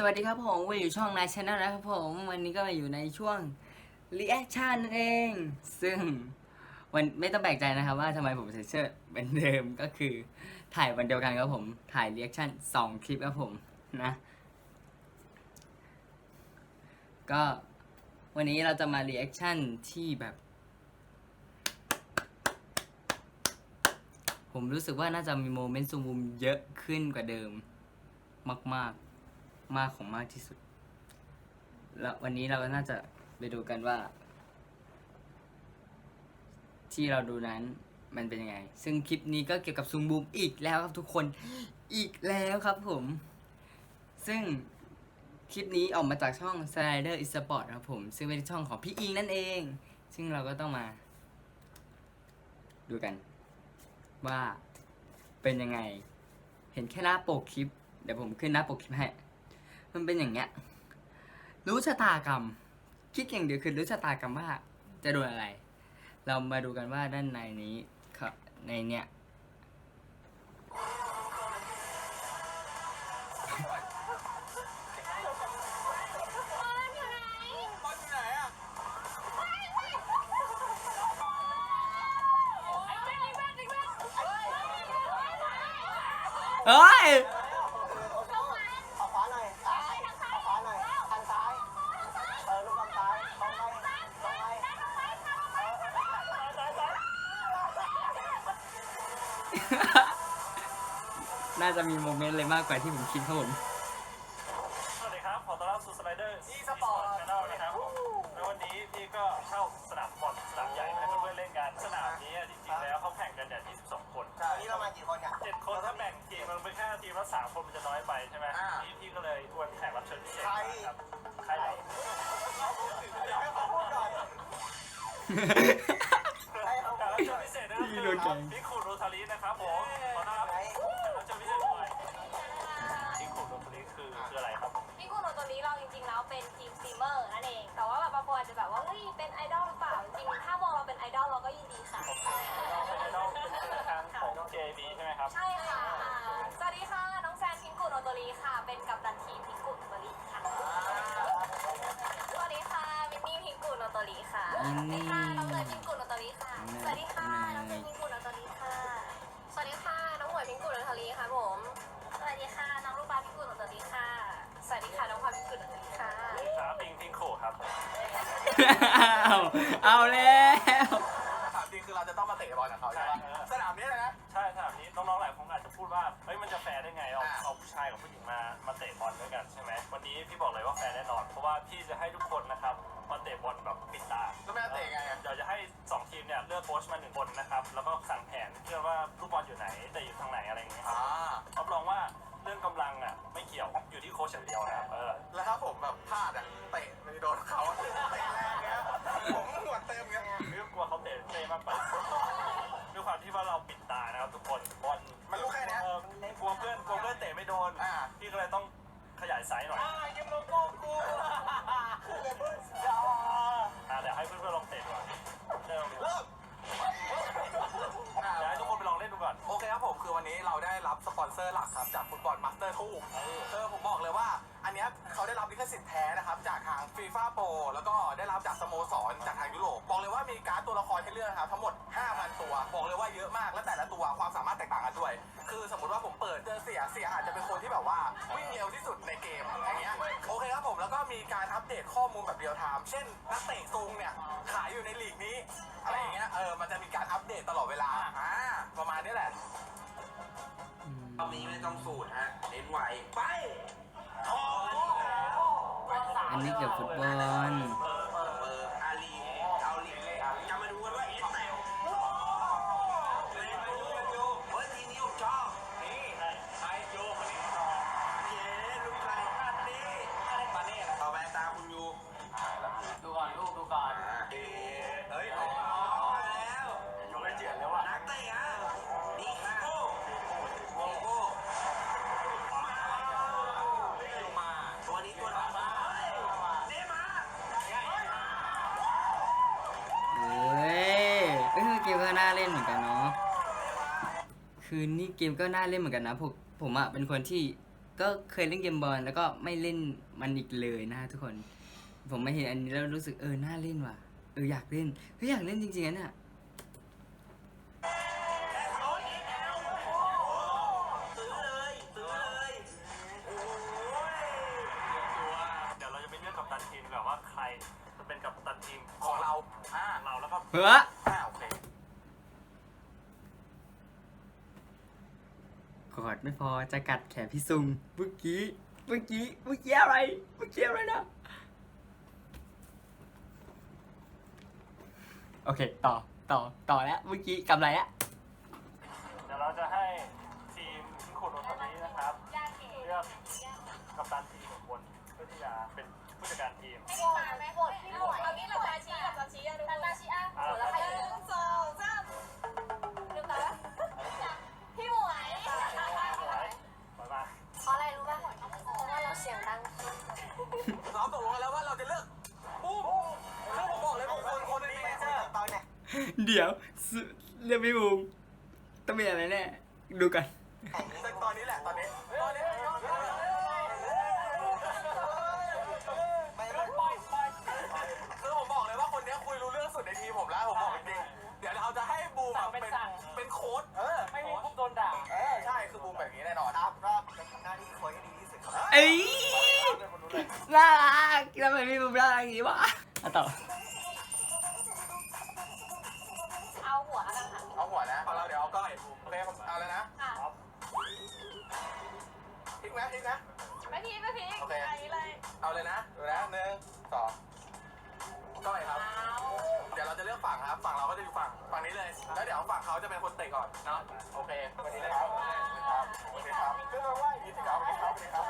สวัสดีครับผมวันอยู่ช่องนายชนะนะครับผมวันนี้ก็มาอยู่ในช่วง reaction นั่นเอง ซึ่งวันไม่ต้องแปลกใจนะครับว่าทำไมผมใส่เสื้อเหมือนเดิมก็คือถ่ายวันเดียวกันครับผมถ่าย reaction สองคลิปครับผมนะก็วันนี้เราจะมา reaction ที่แบบ ผมรู้สึกว่าน่าจะมีโมเมนต์ซูมบูมเยอะขึ้นกว่าเดิมมาก ๆ มากของมากที่สุด แล้ววันนี้เราก็น่าจะไปดูกันว่า ที่เราดูนั้นมันเป็นยังไง ซึ่งคลิปนี้ก็เกี่ยวกับซูมบูมอีกแล้วครับทุกคนอีกแล้วครับผม ซึ่งคลิปนี้ออกมาจากช่อง Slider is Sport ครับผม ซึ่งเป็นช่องของพี่อิงนั่นเอง ซึ่งเราก็ต้องมา ดูกัน ว่าเป็นยังไง เห็นแค่หน้าปกคลิป เดี๋ยวผมขึ้นหน้าปกคลิปให้ มันเป็นอย่างเงี้ย รู้ชะตากรรม คิดอย่างเดียวคือรู้ชะตากรรมว่าจะโดนอะไร เรามาดูกันว่าด้านในนี้ครับในเนี้ย น่าจะมีโมเมนต์เลยมากกว่าที่ผมคิดครับผม สวัสดีครับ ขอต้อนรับสู่สไลเดอร์อีสปอร์ตชาแนลนะครับผมแล้ววันนี้พี่ก็เช่าสนามบอลสนามใหญ่มาให้เพื่อนๆเล่นกัน สนามนี้จริงๆ แล้วเขาแข่งกันเนี่ย22 คนวันนี้เรามากี่คนเนี่ย เจ็ดคนถ้าแบ่งทีมมันเป็นแค่ทีมละสามคนมันจะน้อยไปใช่ไหมอ่า พี่พี่ก็เลยชวนแขกรับเชิญพิเศษใครมาครับใครเดี๋ยวให้เขาพูดก่อนให้เขาแขกรับเชิญพิเศษนะครับพี่คือโดนแกล้ง พี่ขู คือคืออะไรครับ พี่กุ้งหนูตัวนี้เราจริงๆแล้วเป็นทีมสตรีมเมอร์นั่นเอง แต่ว่าแบบบางคนอาจจะแบบว่าเฮ้ยเป็นไอดอลหรือเปล่า จริงๆถ้ามองเราเป็นไอดอลเราก็ยินดีค่ะ เป็นไอดอลเป็นทางของ JB ใช่ไหมครับ ใช่ค่ะอ่าสวัสดีค่ะ น้องแซนพิงกุโนโตรีค่ะ เป็นกัปตันทีมพิงกุโนโตรีค่ะ สวัสดีค่ะมินนี่พิงกุโนโตรีค่ะสวัสดีค่ะน้องเนยพิงกุโน สวัสดีค่ะน้องพลอยพิงกุโนโตรีค่ะครับพิงพิงโคครับเอาเอาแล้วถามจริงคือเราจะต้องมาเตะบอลกับเขาใช่ปะสนามนี้เลยนะ ใช่สนามนี้น้องๆหลายคนอาจจะพูดว่าเฮ้ยมันจะแฟร์ได้ไงเอาอ่าเอาผู้ชายกับผู้หญิงมามาเตะบอลด้วยกันใช่ไหมวันนี้พี่บอกเลยว่าแฟร์แน่นอนเพราะว่าพี่จะให้ทุกคนนะครับมาเตะบอลแบบปิดตา แล้วแม่เตะไงอะเดี๋ยวจะให้สองทีมเนี่ยเลือกโค้ชมาหนึ่งคนนะครับ แล้วก็สั่งแผนเพื่อว่าลูกบอลอยู่ไหนแต่อยู่ทางไหนอะไรอย่างเงี้ยคอ่ารับรับรองว่าเรื่องกำลังอะ ไม่เกี่ยวอยู่ที่โค้ชอย่างเดียวนะครับเออแล้วถ้าผมแบบพลาดอะเตะไปโดนเขาเตะแรงเงี้ยผมหัวเต็มเงี้ยเรื่องกลัวเขาเตะเตะมากกว่าด้วยความที่ว่าเราปิดตานะครับทุกคนบอลมันรู้แค่เนี้ย เออกลัวเพื่อนกลัวเพื่อนเตะไม่โดนอ่า พี่ก็เลยต้องขยายไซส์หน่อยอ่ายิงโลโก้กูอย่าอะเดี๋ยวให้เพื่อนๆลองเตะดูก่อนเริ่มเริ่มอ่าเดี๋ยวให้ทุกคนไปลองเล่นดูก่อน โอเคครับผมคือวันนี้เราได้ รับสปอนเซอร์หลักครับ จากฟุตบอลมาสเตอร์ทูคือผมบอกเลยว่า อันเนี้ยเขาได้รับลิขสิทธิ์แท้นะครับ จากทางฟีฟ่าโปรแล้วก็ได้รับจากสโมสรจากทางยุโรปบอกเลยว่ามีการ์ดตัวละครให้เลือกนะครับทั้งหมด 5,000 ตัว บอกเลยว่าเยอะมากและแต่ละตัวความสามารถแตกต่างกันด้วย คือสมมติว่าผมเปิดเจอเสียเสียอาจจะเป็นคนที่แบบว่าวิ่งเร็วที่สุดในเกมอย่างเงี้ยโอเคครับผมแล้วก็มีการอัปเดตข้อมูลแบบเรียลไทม์เช่นนักเตะซุงเนี่ยขายอยู่ในลีกนี้อะไรอย่างเงี้ยเออมันจะมีการอัปเดตตลอดเวลาอ่าประมาณนี้แหละ รอบนี้ไม่ต้องสูตรฮะเน้นไวไป อันนี้เกี่ยวกับฟุตบอล กมก็น่าเล่นเหมือนกันเนาะคือนี่เกมก็น่าเล่นเหมือนกันนะผมผมอะเป็นคนที่ก็เคยเล่นเกมบอลแล้วก็ไม่เล่นมันอีกเลยนะฮะทุกคน ผมไม่เห็นอันนี้แล้วรู้สึกเออน่าเล่นว่ะเอออยากเล่นเฮ้ยอยากเล่นจริงๆนะเนี่ยซื้อเลยซื้อเลยโอ้ยเดี๋ยวเราจะไปเลือกกัปตันทีมดีกว่าว่าใครจะเป็นกัปตันทีมของเราอ่าเราแล้วก็เฮ้อ อ่าโอเค กอด ไม่พอจะกัดแขนพี่ซุงเมื่อกี้เมื่อกี้เมื่อกี้อะไรเมื่อกี้อะไรนะโอเค ต่อต่อต่อแล้วเมื่อกี้กำไรแล้วเดี๋ยวเราจะให้ทีมที่ขุดตรงนี้นะครับยากเก๋เลือกกัปตันทีมของคนเพื่อที่จะเป็นผู้จัดการทีมให้พี่มาไหมกดพี่หมว เดี๋ยวเรียกพี่บูมต้องมีอะไรแน่ดูกัน ตอนนี้แหละตอนนี้ตอนนี้คือผมบอกเลยว่าคนนี้คุยรู้เรื่องสุดในทีมผมแล้วผมบอกจริงๆเดี๋ยวเราจะให้บูมเป็นเป็นโค้ดเออไม่มีพวกโดนด่าเออใช่คือบูมแบบนี้แน่นอนครับก็จะทำหน้าที่โค้ดให้ดีที่สุดครับเอ้ยน่ารักทำไมพี่บูมน่ารักอย่างนี้วะอะต่อ โอเคผมเอาเลยนะค่ะพลิกนะพลิกนะ ไม่พีไม่พีโอเค อันนี้เลยเอาเลยนะดูนะหนึ่งสองก้อยครับเดี๋ยวเราจะเลือกฝั่งครับ ฝั่งเราก็จะอยู่ฝั่งฝั่งนี้เลย แล้วเดี๋ยวฝั่งเขาจะเป็นคนเตะก่อนเนาะ โอเควันนี้นะครับโอเคครับโอเคครับก็ว่าอย่างนี้สิครับโอเคครับโอเคครับ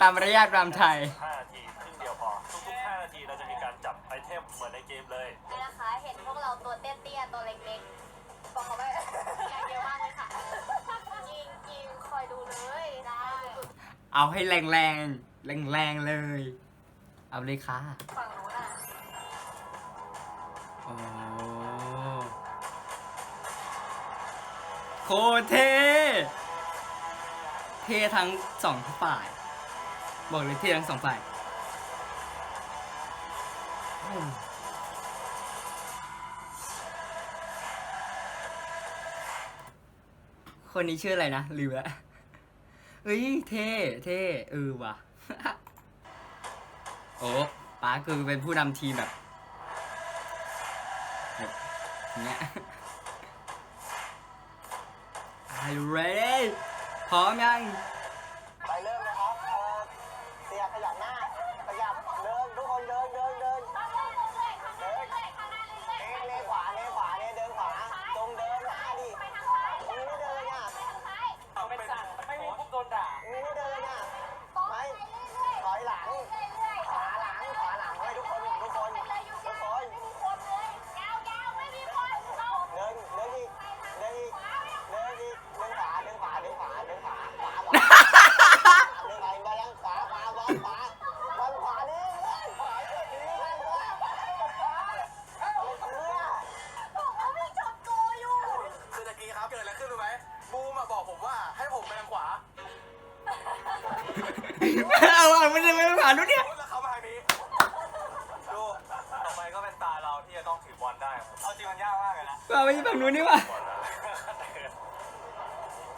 ตามมารยาทรามไทย 5นาทีครึ่งเดียวพอ ทุกๆ 5 นาทีเราจะมีการจับไอเทมเหมือนในเกมเลย นี่นะคะ เห็นพวกเราตัวเตี้ยๆตัวเล็กๆ บอกเขาไปอยากเยอะมากเลยค่ะ จริงจริงคอยดูเลยได้เอาให้แรงแรงแรงแรงๆเลย เอาเลยค่ะฝั่งนู้นอะโอ้โคตรเทเททั้งสองฝ่าย บอกเลยเททั้งสองฝ่ายอืม คนนี้ชื่ออะไรนะลืมแล้วเอ้ยเท่เท่เออว่ะ โอ้ป้าคือเป็นผู้นำทีมแบบแบบอย่างเนี้ย Are you ready พร้อมยัง ว่าให้ผมไปทางขวาเอาเอาไม่ได้ไม่ผ่านนู้นเนี่ยแล้วเขามาทางนี้ดูต่อไปก็เป็นตาเราที่จะต้องถือบอลได้เอาจริงมันยากมากเลยนะเอาไม่ใช่ฝั่งนู้นนี่ว่ะบอลอะ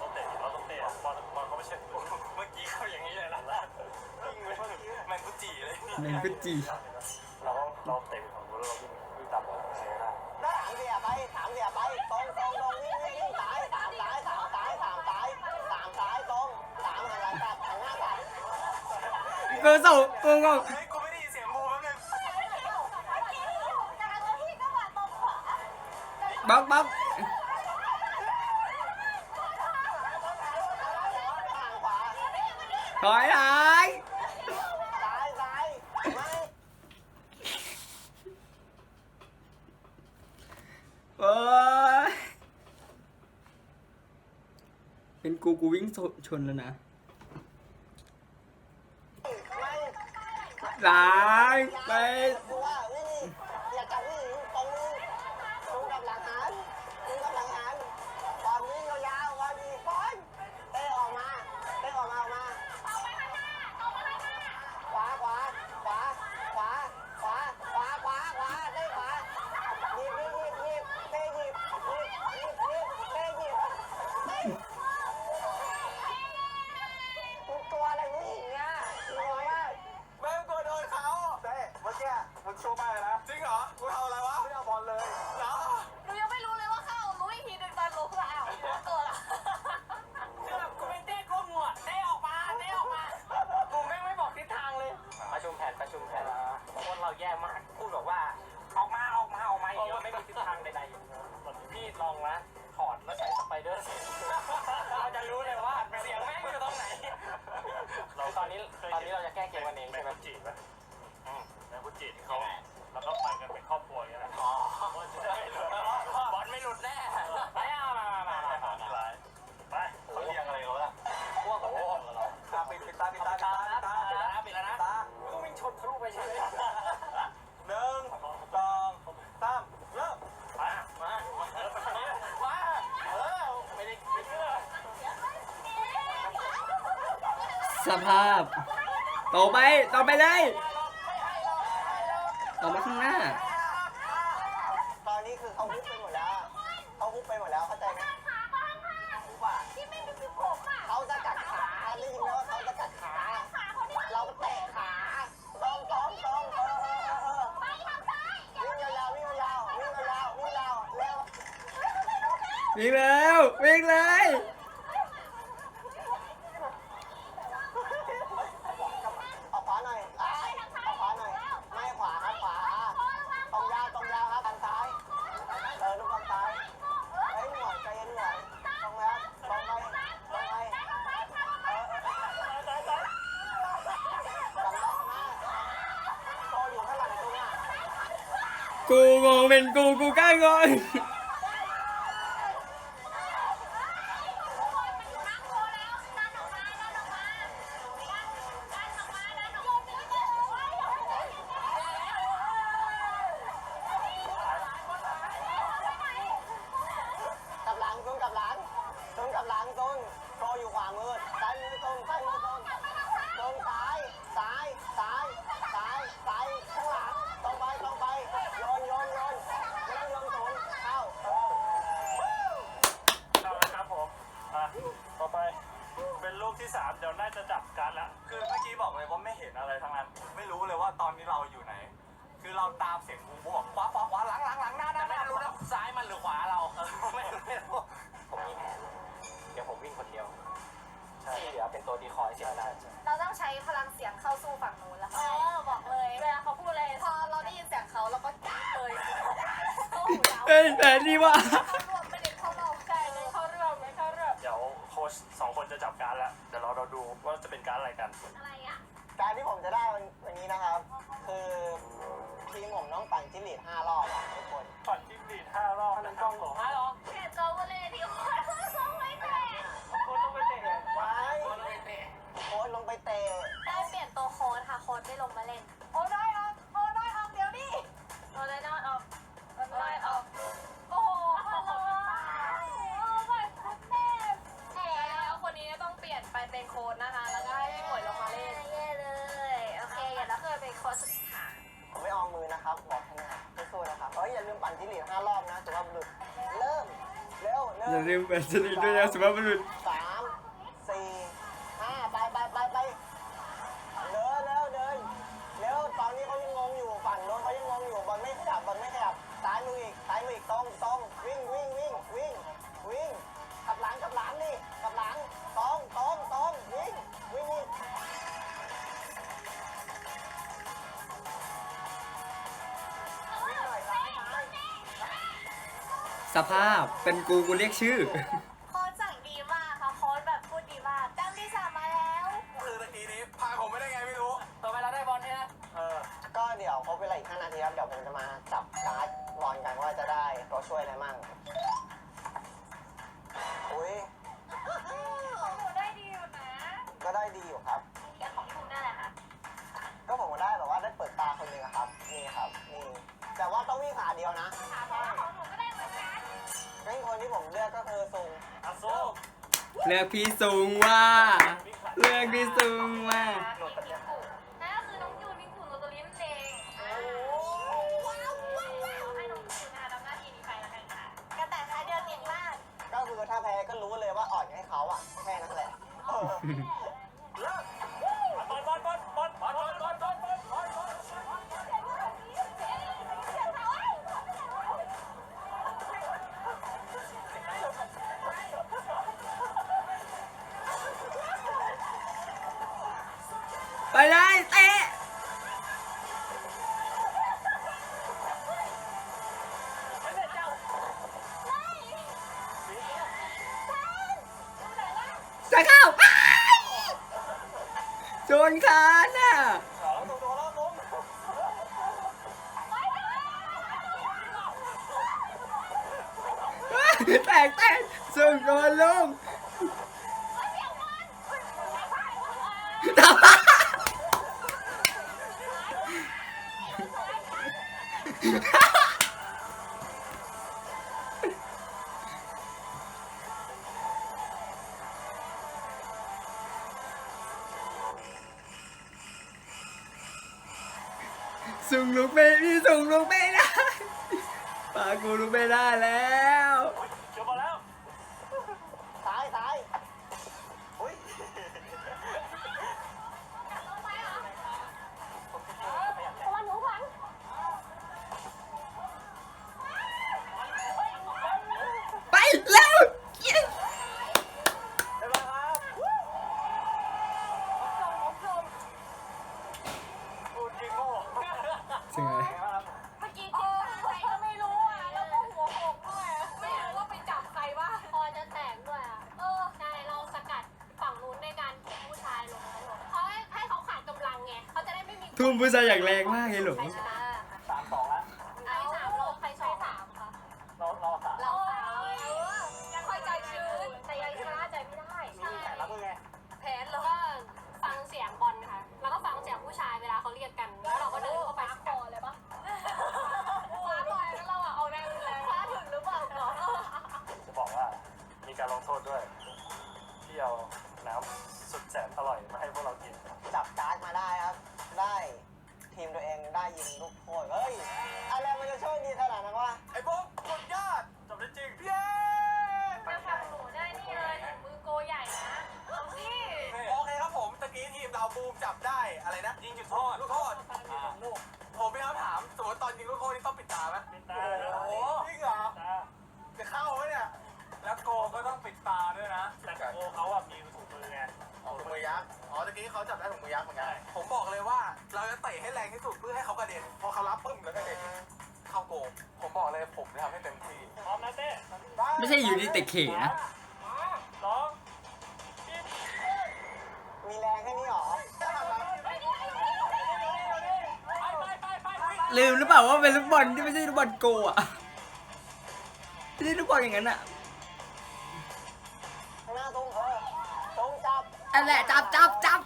ต้องเตะเราต้องเตะบอลบอลเขาไม่ใช่เมื่อกี้เขาอย่างนี้เลยนะยิงไปแมงกุจีเลยเมนกุจีเราก็เราเตะไปฝั่งนู้นแล้วเราวิ่งวิ่งตามบอลใช้ได้ถามเสียไปถามเสียไปตรงตรงตรงวิ่งวิ่ง เบอร์สองงงงเฮ้ยกูไม่ได้ยินเสียงบูแป๊บนึงจากนั้นพี่ก็มารงขวาบ๊อกบ๊อกถอยหลังซ้ายโอ้ยเป็นกูกูวิ่งชนแล้วนะ ไม่ หลายไปู้ไปนะจริงเหรอกูทำอะไรวะไม่เอาบอลเลยเหรอหนูยังไม่รู้เลยว่าเข้ารู้อีกทีหนึ่งตอนลบละอ้วเกิดละครูเป็นเต้ก้มหัวเต้ออกมาเต้ออกมากูแม่งไม่บอกทิศทางเลย ประชุมแผนประชุมแผนคนเราแย่มากพูดบอกว่า ออกมาออกมาออกมาอย่างเดียวไม่มีทิศทางใดๆพี่ลองนะถอดแล้วใช้ไปเดอเราจะรู้เลยว่าเสียงแม่งอยู่ตงไหนตอนนี้ตอนนี้เราจะแก้เกมกันเองใช่ไหมจีบไหแม่พุจิเขา หมหนึ่งสองสามเริ่มมามาว้าเออไม่ได้ไม่เชื่อสภาพต่อไปต่อไปเลยต่อไปข้างหน้า ตอนนี้คือเขาฮุบไปหมดแล้วเขาฮุบไปหมดแล้วเข้าใจไหม ที่ไม่มีผมอะ วิ่งแล้ววิ่งเล การละเดี๋ยวเราเราดูว่าจะเป็นการอะไรกัน อะไรอะการที่ผมจะได้วันวันนี้นะครับ คือทีมผมต้องปั่นจิ้งหรีดห้ารอบ ออมมือนะครับบอกแค่นี้สู้ๆนะครับเอ้ยอย่าลืมปั่นจิ้งหรีดห้ารอบนะถือว่าบุรุษเริ่มเร็วหนึ่งอย่าลืมเป็นสนิทด้วยนะสุภาพบุรุษ สภาพเป็นกูกูเรียกชื่อ พี่สูงว่า เลือกพี่สูงว่า นั่นก็คือน้องจูนมิคุโรโตรินั่นเองว้าวว้าวให้น้องจูนนะคะทำหน้าที่นี้ไปแล้วกันค่ะ กระต่ท้ายเดือนเก่งมาก ก็คือถ้าแพ้ก็รู้เลยว่าอ่อนให้เขาอะแค่นั้นแหละเออ นคานน่ะแตกแตกส่งโดนลงฮ่า กูลุกไม่ได้แล้วเกี่ยวมาแล้วซ้ายซ้ายอุ้ยวันหนูหวังไปแล้วได้ไหมครับพูดจริงโง่ถึงไงเทุ่มผู้ชายอย่างแรงมากเลยหลง ยักษ์ อ๋อตะกี้เขาจับได้ถุงมือยักษ์เหมือนกัน ผมบอกเลยว่าเราจะเตะให้แรงที่สุดเพื่อให้เขากระเด็น พอเขารับปึ้มแล้วกระเด็นเข้าโกงผมบอกเลยผมจะทำให้เต็มที่พร้อมนะเต้ไม่ใช่อยู่ดีเตะเขนะสองมีแรงแค่นี้หรอลืมหรือเปล่าว่าเป็นลูกบอลที่ไม่ใช่ลูกบอลโกอะไม่ใช่ลูกบอลอย่างนั้นอะ นแหละจับจับจับ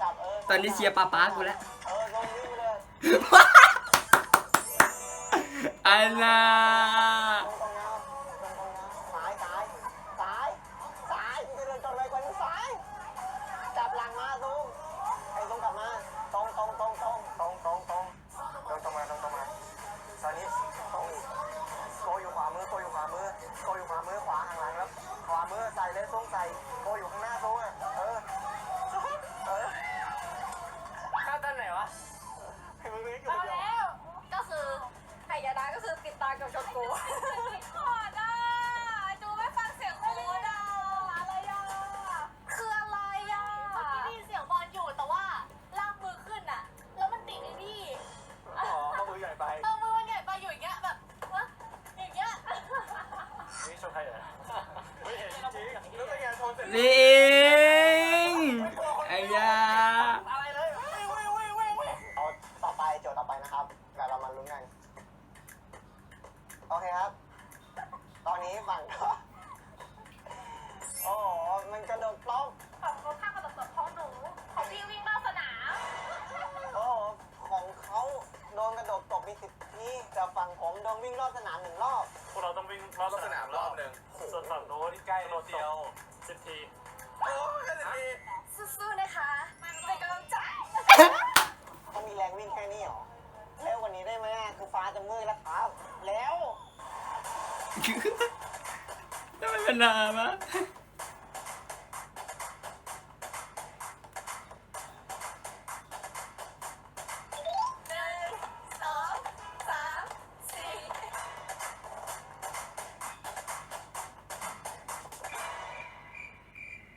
จับเออตอนนี้เชียร์ป้าป้ากูแล้วเออตรงนี้ไปเลยอันน่ะตรงตรงนะตรงตรงนะซ้ายซ้ายซ้ายซ้ายกูจะเดินจนไปกว่านี้ซ้ายจับหลังมาตรงไอ้ตรงกลับมาตรงตรงตรงตรงตรงตรงตรงตรงตรงมาตรงตรงมาตอนนี้ตรงอีกโกอยู่ขวามือโกอยู่ขวามือโกอยู่ขวามือขวาหันหลังแล้วขวามือใส่เลยตรงใส่โกอยู่ข้างหน้าตรงาตอนไหนวะให้มึงเล็กอยู่เอาเดียวแล้ว ก็คือไข่ยาดาก็คือปิดตากับชนกูขอดอะดูไม่ฟังเสียงโค้ดอะอะไรอะคืออะไรอะเมื่อกี้ได้ยินเสียงบอลอยู่แต่ว่าลากมือขึ้นอะ แล้วมันติดไอ้นี่อ๋อเขามือใหญ่ไป เออมือมันใหญ่ไปอยู่อย่างเงี้ยแบบวะอย่างเงี้ย นี่ชนใครเหรอไม่เห็นจริงแล้วเป็นไงโทนเสร็จลิ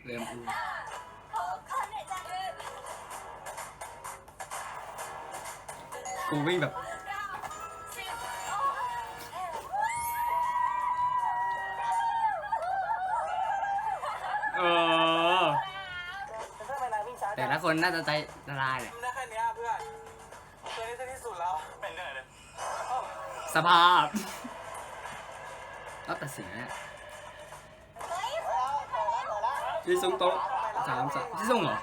แกูวิ่งแบบอุ่นเป็วิ่งช้าแต่ละคนน่าจะใจละลายและได้แค่เนี้เพื่อเจอที่สุดแล้วเป็นนอยเสภาพ แล้ต่เสียงนี่ ที่ซุงโต๊ะสามสามที่ซุงเหรอ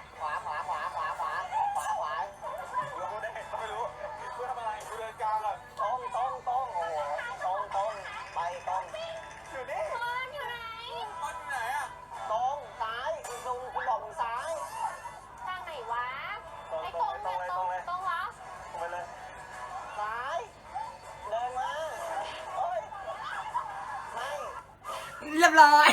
เรียบร้อย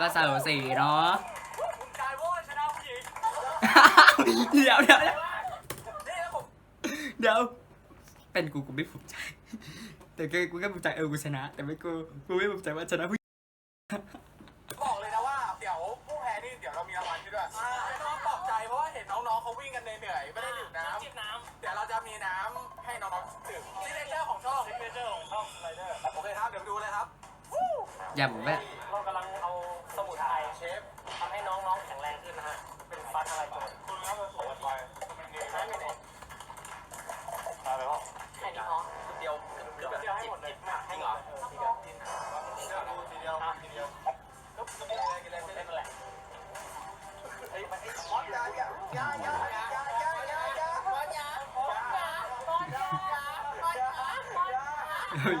ก็สาวสีเนาะเดี๋ยวเดี๋ยวเดี๋ยว เป็นกูกูไม่ภูมิใจ แต่กูกูก็ภูมิใจเออกูชนะ แต่ไม่กูกูไม่ภูมิใจว่าชนะผู้หญิงบอกเลยนะว่าเดี๋ยวผู้แพ้นี่เดี๋ยวเรามีรางวัลให้ด้วยน้องตบใจเพราะว่าเห็นน้องๆเขาวิ่งกันเหนื่อยไม่ได้ดื่มน้ำจิบน้ำเดี๋ยวเราจะมีน้ำให้น้องๆดื่มซิกเนเจอร์ของช่องซิกเนเจอร์ของช่องไรเดอร์โอเคครับเดี๋ยวดูเลยครับอย่าบอแม่ แค่นี้พอเดียวเกือแบบจิบจิบหนักจริงเหรอเฮ้ย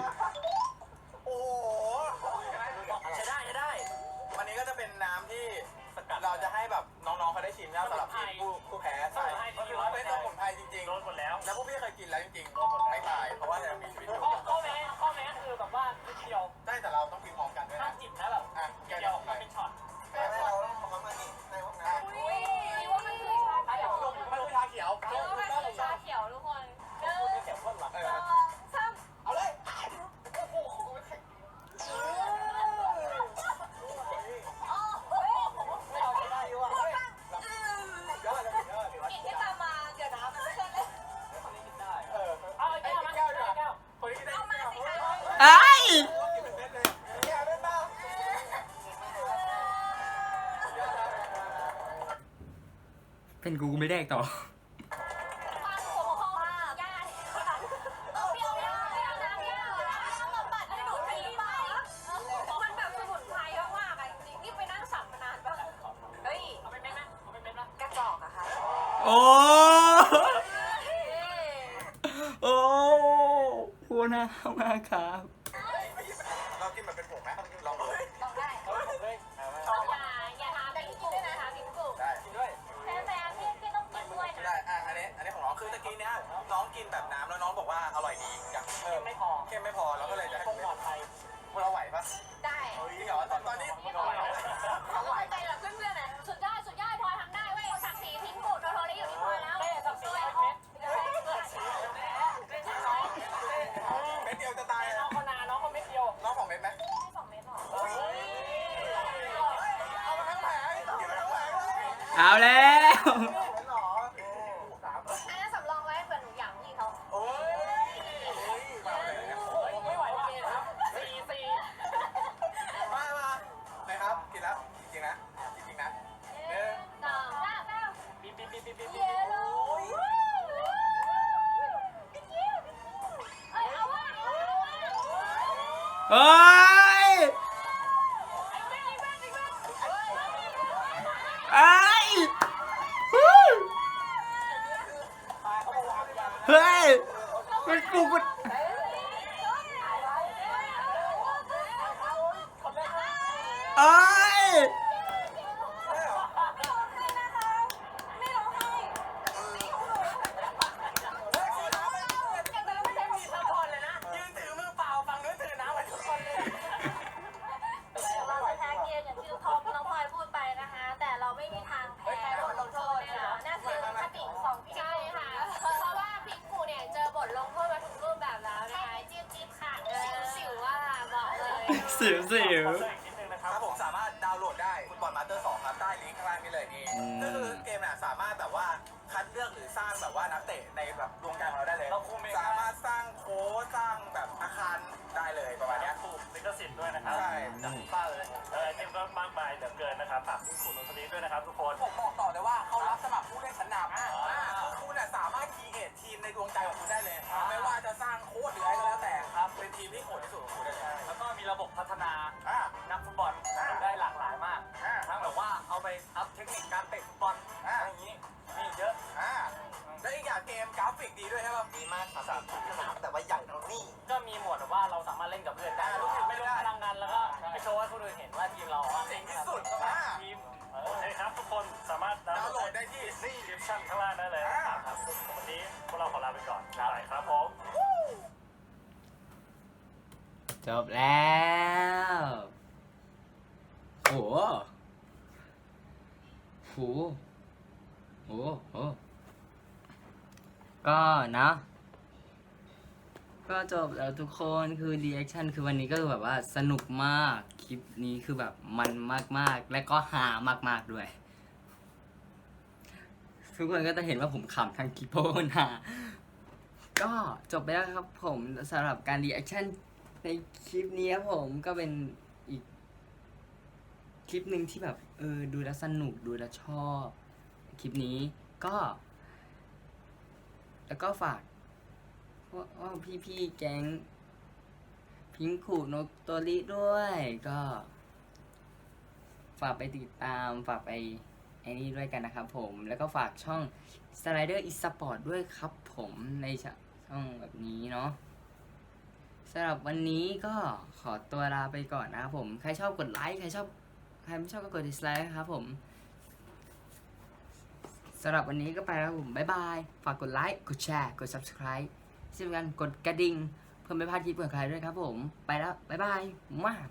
เป็นกูไม่ได้ต่อ เอาแล้ว คค นาอ่านักฟุตบอลได้หลากหลายมากอ่าทั้งแบบว่าเอาไปอัพเทคนิคการเตะฟุตบอลอะไรอย่างนี้มีเยอะ อ่าแล้วอีกอย่างเกมกราฟิกดีด้วยใช่ป่ะดีมากครับสนามแต่ว่าใหญ่เท่านี้ก็มีหมวดแบบว่าเราสามารถเล่นกับเพื่อนได้อ่ารู้สึกไม่รู้พลังงานแล้วก็ไปโชว์ให้คนอื่นเห็นว่าทีมเราอะเจ๋งที่สุดอ่า ทีมโอเคครับ ทุกคนสามารถดาวน์โหลดได้ที่นี่ดิสชั่นข้างล่างได้เลยนะครับวันนี้พวกเราขอลาไปก่อนไปครับผม จบแล้วโหโหโหโหก็นะ ก็จบแล้วทุกคนคือรีแอคชั่นคือวันนี้ก็คือแบบว่าสนุกมาก คลิปนี้คือแบบมันมากๆ และก็หามากๆด้วย ทุกคนก็จะเห็นว่าผมขำทั้งคลิปเพราะก็จบไปแล้วครับผมสำหรับการรีแอคชั่น ในคลิปนี้ครับผมก็เป็นอีก คลิปหนึ่งที่แบบเออดูแล้วสนุกดูแล้วชอบ คลิปนี้ก็ แล้วก็ฝากว่าว่พี่ๆแก๊ง พิงคูนโตริด้วยก็ ฝากไปติดตามฝากไปไอ้นี่ด้วยกันนะครับผมแล้วก็ฝากช่อง Slider e Sport ด้วยครับผมในช่องแบบนี้เนาะ สำหรับวันนี้ก็ขอตัวลาไปก่อนนะครับผม ใครชอบกดไลค์ ใครชอบ ใครไม่ชอบก็กด dislike ครับผมสำหรับวันนี้ก็ไปแล้วครับผม บ๊ายบาย ฝากกดไลค์ กดแชร์ กด subscribe ที่สำคัญกดกระดิ่ง เพื่อไม่พลาดคลิปของใครด้วยครับผม ไปแล้ว บ๊ายบายมาก